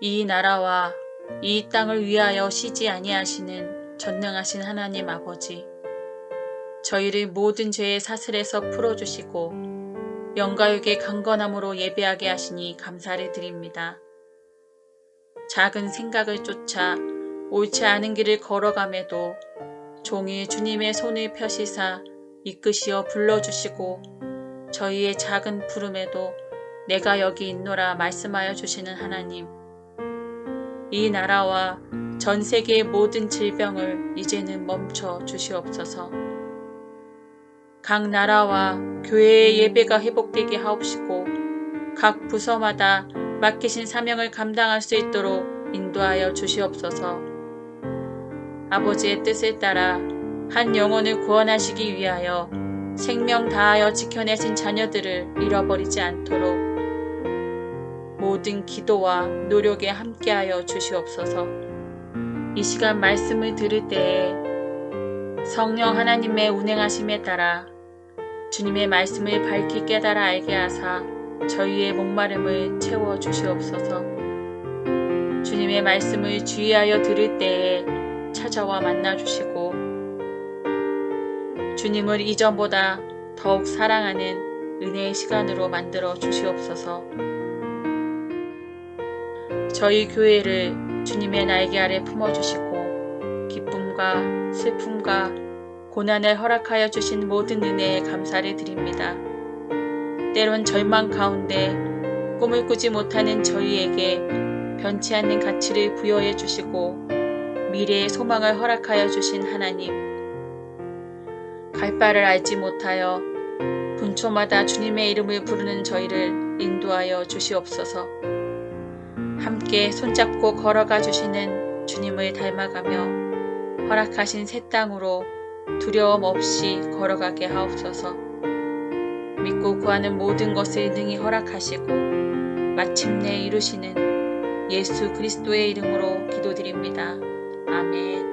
이 나라와 이 땅을 위하여 쉬지 아니하시는 전능하신 하나님 아버지, 저희를 모든 죄의 사슬에서 풀어주시고 영가육의 강건함으로 예배하게 하시니 감사를 드립니다. 작은 생각을 쫓아 옳지 않은 길을 걸어감에도 종일 주님의 손을 펴시사 이끄시어 불러주시고 저희의 작은 부름에도 내가 여기 있노라 말씀하여 주시는 하나님. 이 나라와 전 세계의 모든 질병을 이제는 멈춰 주시옵소서. 각 나라와 교회의 예배가 회복되게 하옵시고 각 부서마다 맡기신 사명을 감당할 수 있도록 인도하여 주시옵소서. 아버지의 뜻을 따라 한 영혼을 구원하시기 위하여 생명 다하여 지켜내신 자녀들을 잃어버리지 않도록 모든 기도와 노력에 함께하여 주시옵소서. 이 시간 말씀을 들을 때에 성령 하나님의 운행하심에 따라 주님의 말씀을 밝히 깨달아 알게 하사 저희의 목마름을 채워 주시옵소서. 주님의 말씀을 주의하여 들을 때에 찾아와 만나 주시고 주님을 이전보다 더욱 사랑하는 은혜의 시간으로 만들어 주시옵소서. 저희 교회를 주님의 날개 아래 품어주시고 기쁨과 슬픔과 고난을 허락하여 주신 모든 은혜에 감사를 드립니다. 때론 절망 가운데 꿈을 꾸지 못하는 저희에게 변치 않는 가치를 부여해 주시고 미래의 소망을 허락하여 주신 하나님. 갈 바를 알지 못하여 분초마다 주님의 이름을 부르는 저희를 인도하여 주시옵소서. 함께 손잡고 걸어가 주시는 주님을 닮아가며 허락하신 새 땅으로 두려움 없이 걸어가게 하옵소서. 믿고 구하는 모든 것을 능히 허락하시고 마침내 이루시는 예수 그리스도의 이름으로 기도드립니다. 아멘.